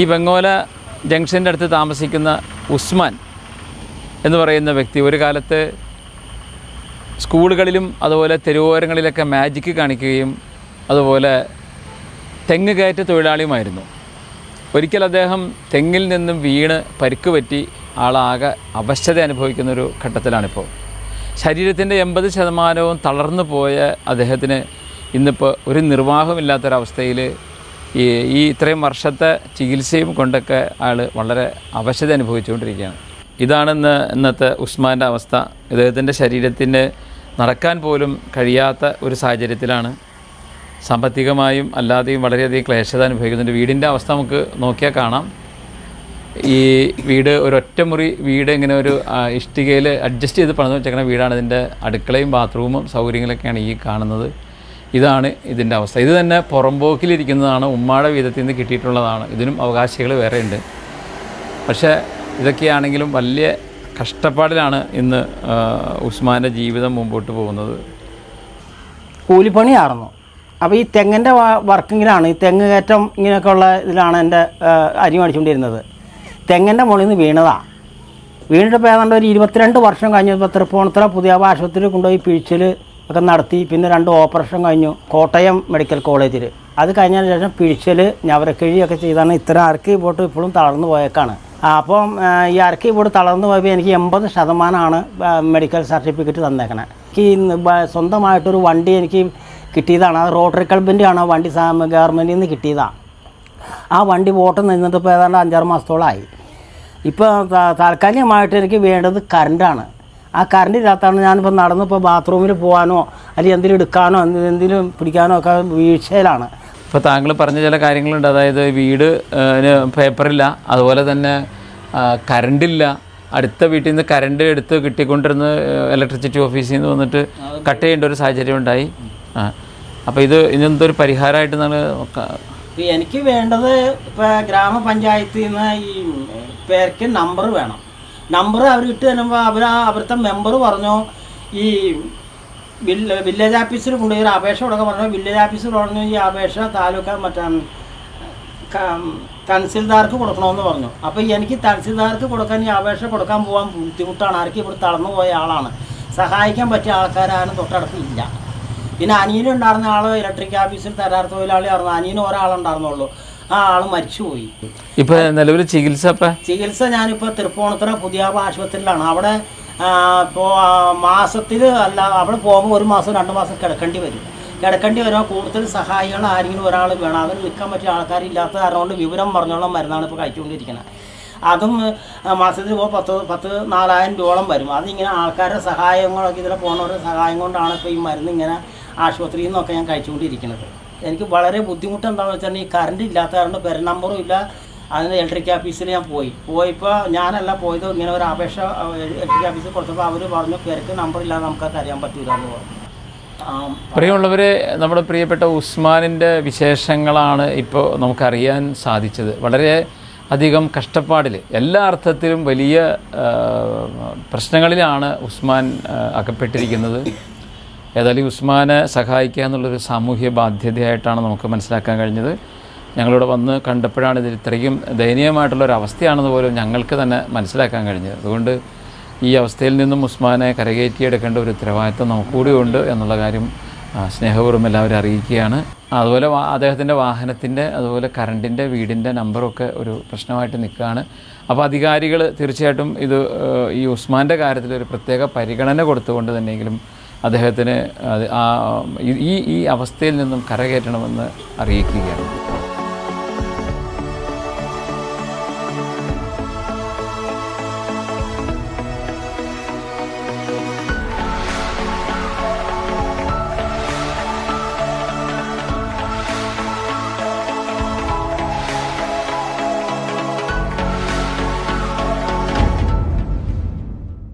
ഈ ബംഗോല ജംഗ്ഷന്റെ അടുത്ത് താമസിക്കുന്ന ഉസ്മാൻ എന്ന് പറയുന്ന വ്യക്തി ഒരു കാലത്ത് സ്കൂളുകളിലും അതുപോലെ തെരുവോരങ്ങളിലൊക്കെ മാജിക് കാണിക്കുകയും അതുപോലെ തെങ്ങ് കയറ്റ തൊഴിലാളിയുമായിരുന്നു. ഒരിക്കൽ അദ്ദേഹം തെങ്ങിൽ നിന്നും വീണ് പരിക്ക് പറ്റി ആളാകെ അവശത അനുഭവിക്കുന്നൊരു ഘട്ടത്തിലാണിപ്പോൾ. ശരീരത്തിന്റെ എൺപത് ശതമാനവും തളർന്നു പോയ അദ്ദേഹത്തിന് ഇന്നിപ്പോൾ ഒരു നിർവാഹമില്ലാത്തൊരവസ്ഥയിൽ ഈ ഈ ഇത്രയും വർഷത്തെ ചികിത്സയും കൊണ്ടൊക്കെ ആൾ വളരെ അവശത അനുഭവിച്ചുകൊണ്ടിരിക്കുകയാണ്. ഇതാണ് ഇന്ന് ഇന്നത്തെ ഉസ്മാന്റെ അവസ്ഥ. ഇദ്ദേഹത്തിന്റെ ശരീരത്തിന് നടക്കാൻ പോലും കഴിയാത്ത ഒരു സാഹചര്യത്തിലാണ്. സാമ്പത്തികമായും അല്ലാതെയും വളരെയധികം ക്ലേശത അനുഭവിക്കുന്നുണ്ട്. വീടിന്റെ അവസ്ഥ നമുക്ക് നോക്കിയാൽ കാണാം. ഈ വീട് ഒരു ഒറ്റമുറി വീട് ഇങ്ങനെ ഒരു ഇഷ്ടികയിൽ അഡ്ജസ്റ്റ് ചെയ്ത് പണിത് വെച്ചേക്കുന്ന വീടാണ് ഇതിന്റെ അടുക്കളയും ബാത്റൂമും സൗകര്യങ്ങളൊക്കെയാണ് ഈ കാണുന്നത്. ഇതാണ് ഇതിന്റെ അവസ്ഥ. ഇത് തന്നെ പുറമ്പോക്കിലിരിക്കുന്നതാണ് ഉമ്മാടെ വീതത്തിൽ നിന്ന് കിട്ടിയിട്ടുള്ളതാണ്. ഇതിനും അവകാശികൾ വേറെ ഉണ്ട്. പക്ഷേ ഇതൊക്കെയാണെങ്കിലും വലിയ കഷ്ടപ്പാടിലാണ് ഇന്ന് ഉസ്മാന്റെ ജീവിതം മുമ്പോട്ട് പോകുന്നത്. കൂലിപ്പണിയായിരുന്നു. അപ്പോൾ ഈ തെങ്ങിന്റെ വർക്കിങ്ങിലാണ് ഈ തെങ്ങ് കയറ്റം ഇങ്ങനെയൊക്കെ ഉള്ള ഇതിലാണ് എന്റെ അരി മേടിച്ചുകൊണ്ടിരുന്നത് തെങ്ങിന്റെ മുകളിൽ നിന്ന് വീണതാണ് വീണിട്ട് ഏതാണ്ട് ഒരു ഇരുപത്തിരണ്ട് വർഷം കഴിഞ്ഞപ്പോൾ പോണത്ര പുതിയ ആശുപത്രിയിൽ കൊണ്ടുപോയി പിഴിച്ചിൽ ഒക്കെ നടത്തി. പിന്നെ രണ്ട് ഓപ്പറേഷൻ കഴിഞ്ഞു. കോട്ടയം മെഡിക്കൽ കോളേജിൽ. അത് കഴിഞ്ഞതിന് ശേഷം പിഴിച്ചൽ ഞവരക്കിഴിയൊക്കെ ചെയ്താണ്. ഇത്ര അരക്കി ബോട്ട് ഇപ്പോഴും തളർന്നു പോയേക്കാണ്. അപ്പം ഈ അരക്കി ബോട്ട് തളർന്നു പോയപ്പോൾ എനിക്ക് എൺപത് ശതമാനമാണ് മെഡിക്കൽ സർട്ടിഫിക്കറ്റ് തന്നേക്കണേ. എനിക്ക് സ്വന്തമായിട്ടൊരു വണ്ടി എനിക്ക് കിട്ടിയതാണ്. അത് റോട്ടറി ക്ലബിന്റെ ആണ് വണ്ടി ഗവൺമെന്റിൽ നിന്ന് കിട്ടിയതാണ് ആ വണ്ടി ബോട്ട് നിന്നിട്ട് ഇപ്പോൾ ഏതാണ്ട് അഞ്ചാറ് മാസത്തോളമായി ഇപ്പോൾ താൽക്കാലികമായിട്ട് എനിക്ക് വേണ്ടത് കറണ്ടാണ്. ആ കറണ്ട് ഇല്ലാത്തതാണ് ഞാനിപ്പോൾ നടന്നിപ്പോൾ ബാത്റൂമിൽ പോകാനോ അല്ലെങ്കിൽ എന്തെങ്കിലും എടുക്കാനോ എന്ത് എന്തെങ്കിലും പിടിക്കാനോ ഒക്കെ വീഴ്ചയിലാണ്. ഇപ്പോൾ താങ്കൾ പറഞ്ഞ ചില കാര്യങ്ങളുണ്ട്. അതായത് വീട് പേപ്പറില്ല. അതുപോലെ തന്നെ കറണ്ടില്ല അടുത്ത വീട്ടിൽ നിന്ന് കറണ്ട് എടുത്ത് കിട്ടിക്കൊണ്ടിരുന്ന ഇലക്ട്രിസിറ്റി ഓഫീസിൽ നിന്ന് വന്നിട്ട് കട്ട് ചെയ്യേണ്ട ഒരു സാഹചര്യം ഉണ്ടായി. ആ അപ്പോൾ ഇത് ഇതെന്തൊരു പരിഹാരമായിട്ട് നമ്മൾ എനിക്ക് വേണ്ടത് ഇപ്പോൾ ഗ്രാമപഞ്ചായത്തിൽ നിന്ന് ഈ പേർക്ക് നമ്പർ വേണം. നമ്പർ അവർ ഇട്ട് തരുമ്പോൾ അവർ ആ അവിടുത്തെ മെമ്പർ പറഞ്ഞു ഈ വില്ല വില്ലേജ് ഓഫീസിൽ കൊണ്ടുപോയി ഒരു അപേക്ഷ കൊടുക്കാൻ പറഞ്ഞു വില്ലേജ് ഓഫീസിൽ പറഞ്ഞു ഈ അപേക്ഷ താലൂക്ക് മറ്റേ തഹസിൽദാർക്ക് കൊടുക്കണമെന്ന് പറഞ്ഞു. അപ്പോൾ എനിക്ക് തഹസിൽദാർക്ക് കൊടുക്കാൻ ഈ അപേക്ഷ കൊടുക്കാൻ പോകാൻ ബുദ്ധിമുട്ടാണ്. ആർക്കും ഇവിടെ തളർന്നു പോയ ആളാണ്. സഹായിക്കാൻ പറ്റിയ ആൾക്കാരാണ് തൊട്ടടുത്ത് ഇല്ല. പിന്നെ അനിയനുണ്ടായിരുന്ന ആൾ ഇലക്ട്രിക് ഓഫീസിൽ തരാർ തൊഴിലാളിയായിരുന്നു അനിയനും ഒരാളുണ്ടായിരുന്നുള്ളൂ ആ ആൾ മരിച്ചുപോയി. ഇപ്പൊ നിലവിൽ ചികിത്സ ചികിത്സ ഞാനിപ്പോ തൃപ്പൂണിത്തുറ പുതിയ ആശുപത്രിയിലാണ്. അവിടെ ഇപ്പോ മാസത്തിൽ അല്ല അവിടെ പോകുമ്പോൾ ഒരു മാസം രണ്ട് മാസം കിടക്കേണ്ടി വരും. കിടക്കേണ്ടി വരുമ്പോൾ കൂടുതൽ സഹായികൾ ആരെങ്കിലും ഒരാൾ വേണം. അതിന് നിൽക്കാൻ പറ്റിയ ആൾക്കാരില്ലാത്ത കാരണം കൊണ്ട് വിവരം പറഞ്ഞോളം മരുന്നാണ് ഇപ്പോൾ കഴിച്ചുകൊണ്ടിരിക്കുന്നത് അതും മാസത്തിൽ ഇപ്പോൾ പത്ത് പത്ത് നാലായിരം രൂപയോളം വരും. അതിങ്ങനെ ആൾക്കാരുടെ സഹായങ്ങളൊക്കെ ഇതിൽ പോകുന്നവരുടെ സഹായം കൊണ്ടാണ് ഇപ്പോൾ ഈ മരുന്ന് ഇങ്ങനെ ആശുപത്രിയിൽ നിന്നൊക്കെ ഞാൻ കഴിച്ചുകൊണ്ടിരിക്കുന്നത്. എനിക്ക് വളരെ ബുദ്ധിമുട്ട് എന്താണെന്ന് വെച്ചാൽ ഈ കറണ്ട് ഇല്ലാത്ത കാരണം പെര നമ്പറും ഇല്ല. അതിന് ഇലക്ട്രിക് ഓഫീസിൽ ഞാൻ പോയി. പോയപ്പോൾ ഞാനല്ല പോയത് ഇങ്ങനെ ഒരു അപേക്ഷ ഇലക്ട്രിക് ഓഫീസിൽ കൊടുത്തപ്പോൾ അവർ പറഞ്ഞു പേർക്ക് നമ്പർ ഇല്ലാതെ നമുക്കത് അറിയാൻ പറ്റൂല എന്ന് പറഞ്ഞു. പ്രിയമുള്ളവരെ നമ്മുടെ പ്രിയപ്പെട്ട ഉസ്മാനിന്റെ വിശേഷങ്ങളാണ് ഇപ്പോൾ നമുക്കറിയാൻ സാധിച്ചത്. വളരെ അധികം കഷ്ടപ്പാടിൽ എല്ലാ അർത്ഥത്തിലും വലിയ പ്രശ്നങ്ങളിലാണ് ഉസ്മാൻ അകപ്പെട്ടിരിക്കുന്നത്. ഏതായാലും ഉസ്മാനെ സഹായിക്കുക എന്നുള്ളൊരു സാമൂഹ്യ ബാധ്യതയായിട്ടാണ് നമുക്ക് മനസ്സിലാക്കാൻ കഴിഞ്ഞത്. ഞങ്ങളിവിടെ വന്ന് കണ്ടപ്പോഴാണ് ഇത് ഇത്രയും ദയനീയമായിട്ടുള്ളൊരു അവസ്ഥയാണെന്ന് പോലും ഞങ്ങൾക്ക് തന്നെ മനസ്സിലാക്കാൻ കഴിഞ്ഞത്. അതുകൊണ്ട് ഈ അവസ്ഥയിൽ നിന്നും ഉസ്മാനെ കരകയറ്റിയെടുക്കേണ്ട ഒരു ഉത്തരവാദിത്വം നമുക്കൂടിയുണ്ട് എന്നുള്ള കാര്യം സ്നേഹപൂർവം എല്ലാവരും അറിയിക്കുകയാണ്. അതുപോലെ അദ്ദേഹത്തിന്റെ വാഹനത്തിന്റെ അതുപോലെ കറണ്ടിന്റെ വീടിന്റെ നമ്പറൊക്കെ ഒരു പ്രശ്നമായിട്ട് നിൽക്കുകയാണ്. അപ്പോൾ അധികാരികൾ തീർച്ചയായിട്ടും ഇത് ഈ ഉസ്മാന്റെ കാര്യത്തിൽ ഒരു പ്രത്യേക പരിഗണന കൊടുത്തുകൊണ്ട് തന്നെയെങ്കിലും അദ്ദേഹത്തിന് ഈ ഈ അവസ്ഥയിൽ നിന്നും കരകയറ്റണമെന്ന് അറിയിക്കുകയാണ്.